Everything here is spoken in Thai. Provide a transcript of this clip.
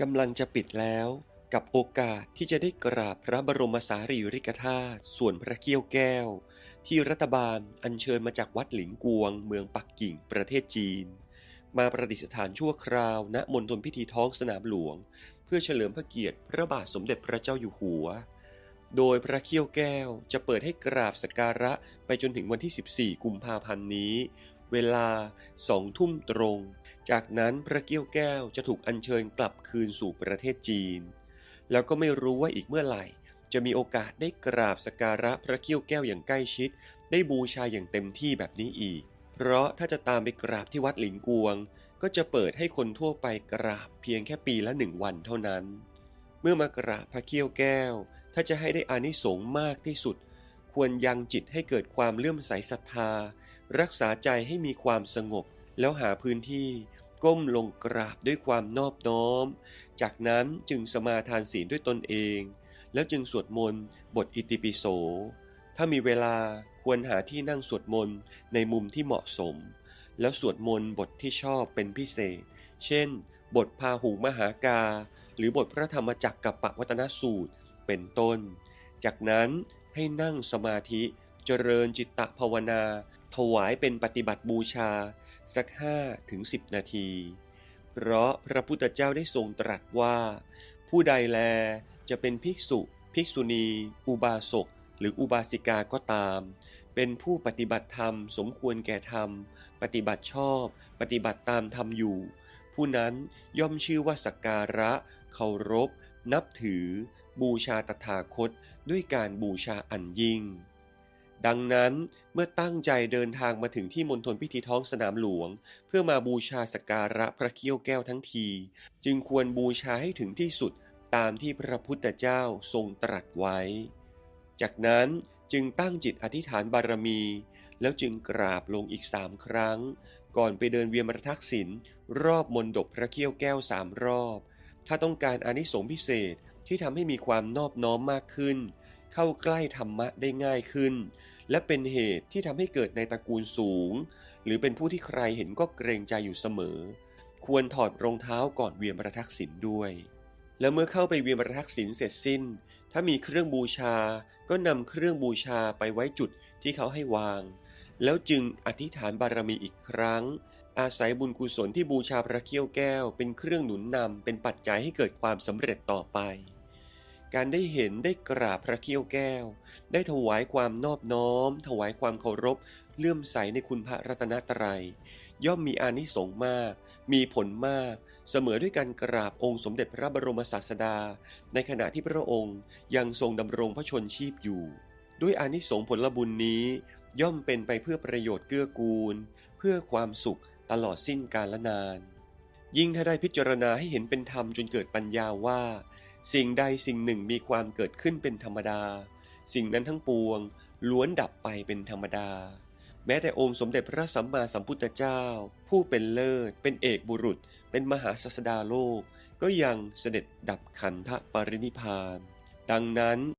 กำลังจะปิดแล้วกับโอกาสที่จะได้กราบพระบรมสารีริกธาตุส่วนพระเกี้ยวแก้ว ที่รัฐบาลอัญเชิญมาจากวัดหลิงกวง เมืองปักกิ่งประเทศจีน มาประดิษฐานชั่วคราว ณมณฑลพิธีท้องสนามหลวง เพื่อเฉลิมพระเกียรติพระบาทสมเด็จพระเจ้าอยู่หัว โดยพระเขี้ยวแก้วจะเปิดให้กราบสักการะไปจนถึงวันที่ 14 กุมภาพันธ์นี้ เวลาสองทุ่มตรง จากนั้นพระเกี้ยวแก้วจะถูกอัญเชิญกลับคืนสู่ประเทศจีน แล้วก็ไม่รู้ว่าอีกเมื่อไหร่ จะมีโอกาสได้กราบสกการะพระเกี้ยวแก้วอย่างใกล้ชิด ได้บูชาอย่างเต็มที่แบบนี้อีก เพราะถ้าจะตามไปกราบที่วัดหลิงกวง ก็จะเปิดให้คนทั่วไปกราบเพียงแค่ปีละหนึ่งวันเท่านั้น เมื่อมากราบพระเกี้ยวแก้ว ถ้าจะให้ได้อานิสงส์มากที่สุด ควรยังจิตให้เกิดความเลื่อมใสศรัทธา รักษาใจให้มีความสงบ แล้วหาพื้นที่ก้มลงกราบด้วยความนอบน้อม จากนั้นจึงสมาทานศีลด้วยตนเอง แล้วจึงสวดมนต์บทอิติปิโส ถ้ามีเวลาควรหาที่นั่งสวดมนต์ในมุมที่เหมาะสม แล้วสวดมนต์บทที่ชอบเป็นพิเศษ เช่น บทพาหูมหากา หรือบทพระธรรมจักรกับปวัตนสูตร เป็นต้น จากนั้นให้นั่งสมาธิ เจริญจิตตภาวนา ถวายเป็นปฏิบัติบูชา สักห้าถึงสิบนาที เพราะพระพุทธเจ้าได้ทรงตรัสว่า ผู้ใดแลจะเป็นภิกษุ ภิกษุณี อุบาสก หรืออุบาสิกาก็ตาม เป็นผู้ปฏิบัติธรรม สมควรแก่ธรรม ปฏิบัติชอบ ปฏิบัติตามธรรมอยู่ ผู้นั้นย่อมชื่อว่าสักการะ เคารพ นับถือ บูชาตถาคต ด้วยการบูชาอันยิ่ง ดังนั้นเมื่อตั้งใจเดินทางมาถึงที่มณฑลพิธีท้องสนามหลวง เพื่อมาบูชาสการะพระเกี้ยวแก้วทั้งที จึงควรบูชาให้ถึงที่สุดตามที่พระพุทธเจ้าทรงตรัสไว้ จากนั้นจึงตั้งจิตอธิษฐานบารมี แล้วจึงกราบลงอีกสามครั้ง ก่อนไปเดินเวียนมรทักษิณรอบมณฑปพระเกี้ยวแก้วสามรอบ ถ้าต้องการอนิสงส์พิเศษที่ทำให้มีความนอบน้อมมากขึ้น เข้าใกล้ธรรมะได้ง่ายขึ้น และเป็นเหตุที่ทำให้เกิดในตระกูลสูง หรือเป็นผู้ที่ใครเห็นก็เกรงใจอยู่เสมอ ควรถอดรองเท้าก่อนเวียนประทักษิณด้วย แล้วเมื่อเข้าไปเวียนประทักษิณเสร็จสิ้น ถ้ามีเครื่องบูชา ก็นำเครื่องบูชาไปไว้จุดที่เขาให้วาง แล้วจึงอธิษฐานบารมีอีกครั้ง อาศัยบุญกุศลที่บูชาพระเขี้ยวแก้ว เป็นเครื่องหนุนนำเป็นปัจจัยให้เกิดความสำเร็จต่อไป การได้เห็นได้กราบพระเขี้ยวแก้ว ได้ถวายความนอบน้อม ถวายความเคารพ เลื่อมใสในคุณพระรัตนตรัย ย่อมมีอานิสงส์มาก มีผลมาก เสมอด้วยการกราบองค์สมเด็จพระบรมศาสดา ในขณะที่พระองค์ยังทรงดำรงพระชนชีพอยู่ ด้วยอานิสงส์ผลบุญนี้ย่อมเป็นไปเพื่อประโยชน์เกื้อกูล เพื่อความสุขตลอดสิ้นกาลนาน ยิ่งถ้าได้พิจารณาให้เห็นเป็นธรรมจนเกิดปัญญาว่า สิ่งใดสิ่งหนึ่งมีความเกิดขึ้นเป็นธรรมดา สิ่งนั้นทั้งปวง ล้วนดับไปเป็นธรรมดา แม้แต่องค์สมเด็จพระสัมมาสัมพุทธเจ้า ผู้เป็นเลิศ เป็นเอกบุรุษ เป็นมหาศาสดาโลก ก็ยังเสด็จดับขันธปรินิพพาน ดังนั้น